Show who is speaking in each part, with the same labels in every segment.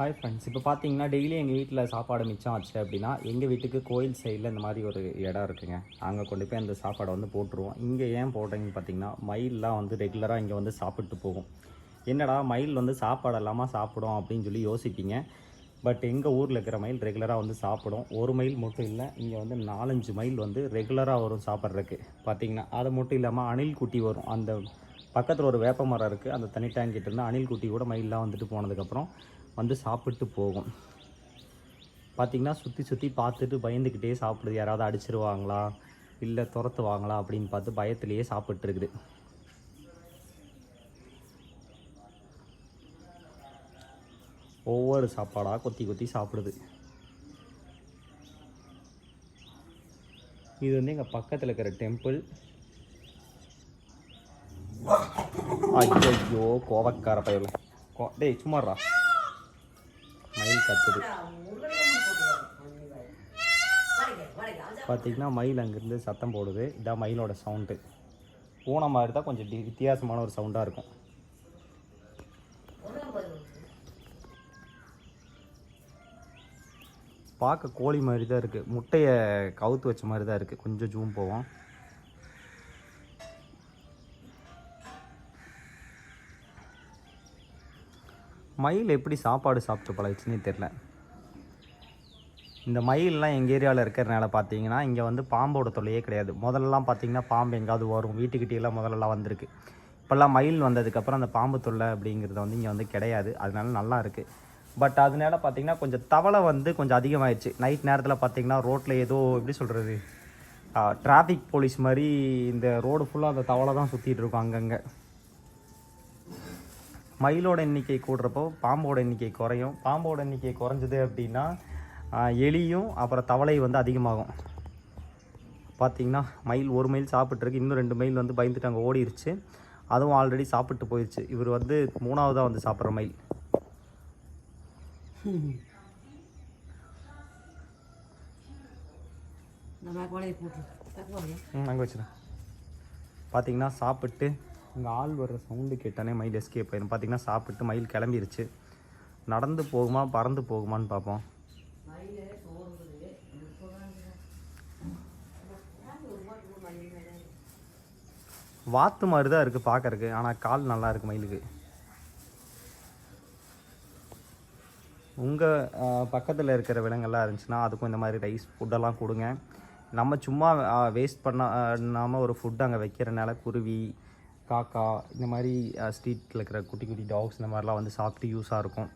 Speaker 1: Hi friends இப்போ பார்த்தீங்கன்னா daily எங்கள் வீட்டில் சாப்பாடு மிச்சம் ஆச்சு அப்படின்னா எங்கள் வீட்டுக்கு கோயில் சைடில் இந்த மாதிரி ஒரு இடம் இருக்குங்க. அங்கே கொண்டு போய் அந்த சாப்பாடை வந்து போட்டுருவோம். இங்கே ஏன் போடுறீங்கன்னு பார்த்தீங்கன்னா மயிலெலாம் வந்து ரெகுலராக இங்கே வந்து சாப்பிட்டு போகும். என்னடா மயில் வந்து சாப்பாடு இல்லாமல் சாப்பிடும் அப்படின்னு சொல்லி யோசிப்பீங்க. பட் எங்கள் ஊரில் இருக்கிற மயில் ரெகுலராக வந்து சாப்பிடும். ஒரு மைல் மட்டும் இல்லை இங்கே வந்து நாலஞ்சு மைல் வந்து ரெகுலராக வரும் சாப்பிட்றதுக்கு. பார்த்தீங்கன்னா அது மட்டும் இல்லாமல் அணில் குட்டி வரும். அந்த பக்கத்தில் ஒரு வேப்ப மரம் இருக்குது அந்த தனி டேங்கிட்ட இருந்தால் இருந்து அணில் குட்டி கூட மயிலெலாம் வந்துட்டு போனதுக்கப்புறம் வந்து சாப்பிட்டு போகும். பார்த்திங்கன்னா சுற்றி சுற்றி பார்த்துட்டு பயந்துக்கிட்டே சாப்பிடுது. யாராவது அடிச்சிருவாங்களா? இல்லை துரத்துவாங்களா? அப்படின்னு பார்த்து பயத்திலேயே சாப்பிட்ருக்குது ஒவ்வொரு சாப்பாடாக கொத்தி கொத்தி சாப்பிடுது. இது வந்து எங்கள் பக்கத்தில் இருக்கிற டெம்பிள் ஐயோ கோவக்கார பயல. கோ டேய் சும்மாடா மயில் கத்துது. பார்த்தீங்கன்னா மயில் அங்கேருந்து சத்தம் போடுது. இதான் மயிலோட சவுண்டு. பூனை மாதிரி தான் கொஞ்சம் டி- வித்தியாசமான ஒரு சவுண்டாக இருக்கும். பார்க்க கோழி மாதிரி தான் இருக்குது முட்டையை கவுத்து வச்ச மாதிரி தான் இருக்குது கொஞ்சம் ஜூம் போவோம். மயில் எப்படி சாப்பாடு சாப்பிட்டு பழகிச்சுன்னே தெரில இந்த மயிலெலாம் எங்கள் ஏரியாவில் இருக்கிறனால பார்த்தீங்கன்னா இங்கே வந்து பாம்போட தொல்லையே கிடையாது. முதல்லலாம் பார்த்தீங்கன்னா பாம்பு எங்காவது வரும். வீட்டுக்கிட்டேலாம் முதல்லலாம் வந்திருக்கு. இப்போல்லாம் மயில் வந்ததுக்கப்புறம் அந்த பாம்பு தொல்லை அப்படிங்கிறது வந்து இங்கே வந்து கிடையாது. அதனால நல்லா இருக்குது பட் அதனால பார்த்தீங்கன்னா கொஞ்சம் தவளை வந்து கொஞ்சம் அதிகமாகிடுச்சு நைட் நேரத்தில் பார்த்தீங்கன்னா ரோட்டில் ஏதோ எப்படி சொல்கிறது டிராஃபிக் போலீஸ் மாதிரி இந்த ரோடு ஃபுல்லாக அந்த தவளை தான் சுற்றிட்டு இருக்கும் அங்கங்கே. மயிலோட எண்ணிக்கை கூடுறப்போ பாம்போட எண்ணிக்கை குறையும். பாம்போட எண்ணிக்கை குறைஞ்சது அப்படின்னா எலியும் அப்புறம் தவளை வந்து அதிகமாகும். பார்த்தீங்கன்னா மயில் ஒரு மைல் சாப்பிட்ருக்கு இன்னும் ரெண்டு மைல் வந்து பயந்துட்டு அங்கே ஓடிருச்சு. அதுவும் ஆல்ரெடி சாப்பிட்டு போயிடுச்சு இவர் வந்து மூணாவதாக வந்து சாப்பிட்ற மயில். அங்கே வச்சுருேன் பார்த்தீங்கன்னா சாப்பிட்டு அங்கே ஆள் வர்ற சவுண்டு கேட்டானே மயில் எஸ்கேப் ஆயிடும் பார்த்திங்கன்னா சாப்பிட்டு மயில் கிளம்பிருச்சு. நடந்து போகுமா பறந்து போகுமான்னு பார்ப்போம் வாத்து மாதிரி தான் இருக்குது பார்க்கறக்கு ஆனால் கால் நல்லா இருக்குது மயிலுக்கு உங்கள் பக்கத்தில் இருக்கிற விலங்கெல்லாம் இருந்துச்சுன்னா அதுக்கும் இந்த மாதிரி ரைஸ் ஃபுட்டெல்லாம் கொடுங்க. நம்ம சும்மா வேஸ்ட் பண்ணாமல் ஒரு ஃபுட் அங்கே வைக்கிறனால குருவி காக்கா இந்த மாதிரி ஸ்ட்ரீட்டில் இருக்கிற குட்டி குட்டி டாக்ஸ் இந்த மாதிரிலாம் வந்து சாப்பிட்டு யூஸாக இருக்கும்.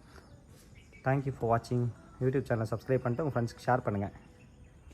Speaker 1: தேங்க்யூ ஃபார் வாட்சிங் யூடியூப் சேனல் சப்ஸ்கிரைப் பண்ணிட்டு உங்கள் ஃப்ரெண்ட்ஸ்க்கு ஷேர் பண்ணுங்கள்